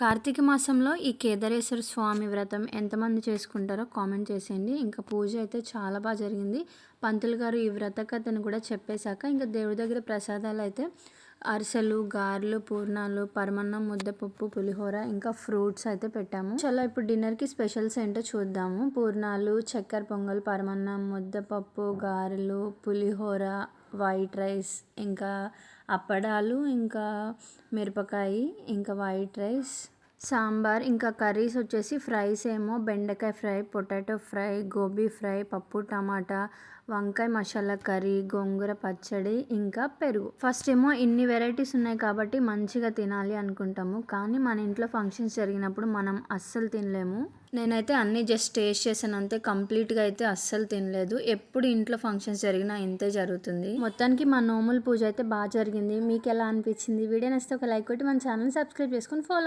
కార్తీక మాసంలో ఈ కేదారేశ్వర స్వామి వ్రతం ఎంతమంది చేసుకుంటారో కామెంట్ చేసేయండి. ఇంకా పూజ అయితే చాలా బాగా జరిగింది. పంతులు గారు ఈ వ్రత కథను కూడా చెప్పేశాక ఇంకా దేవుడి దగ్గర ప్రసాదాలు అయితే అరిసెలు గారెలు పూర్ణాలు పరమన్నం ముద్దపప్పు పులిహోర ఇంకా ఫ్రూట్స్ అయితే పెట్టాము. చాలా ఇప్పుడు డిన్నర్కి స్పెషల్స్ ఏంటో చూద్దాము. పూర్ణాలు చక్కెర పొంగల్ పరమన్నం ముద్దపప్పు గారెలు పులిహోర వైట్ రైస్ ఇంకా అప్పడాలు ఇంకా మిరపకాయ ఇంకా వైట్ రైస్ సాంబార్ ఇంకా కర్రీస్ వచ్చేసి ఫ్రైస్ ఏమో. బెండకాయ fry potato fry gobi fry పప్పు టమాటా వంకాయ మసాలా కర్రీ గోంగూర పచ్చడి ఇంకా పెరుగు. ఫస్ట్ ఏమో ఇన్ని వెరైటీస్ ఉన్నాయి కాబట్టి మంచిగా తినాలి అనుకుంటాము. కానీ మన ఇంట్లో ఫంక్షన్స్ జరిగినప్పుడు మనం అస్సలు తినలేము. నేనైతే అన్నీ జస్ట్ టేస్ట్ చేశాను అంతే. కంప్లీట్గా అయితే అస్సలు తినలేదు. ఎప్పుడు ఇంట్లో ఫంక్షన్స్ జరిగినా ఇంతే జరుగుతుంది. మొత్తానికి మా నోముల పూజ అయితే బాగా జరిగింది. మీకు ఎలా అనిపించింది? వీడియో నచ్చితే ఒక లైక్ కొట్టి మన ఛానల్ సబ్స్క్రైబ్ చేసుకొని ఫాలో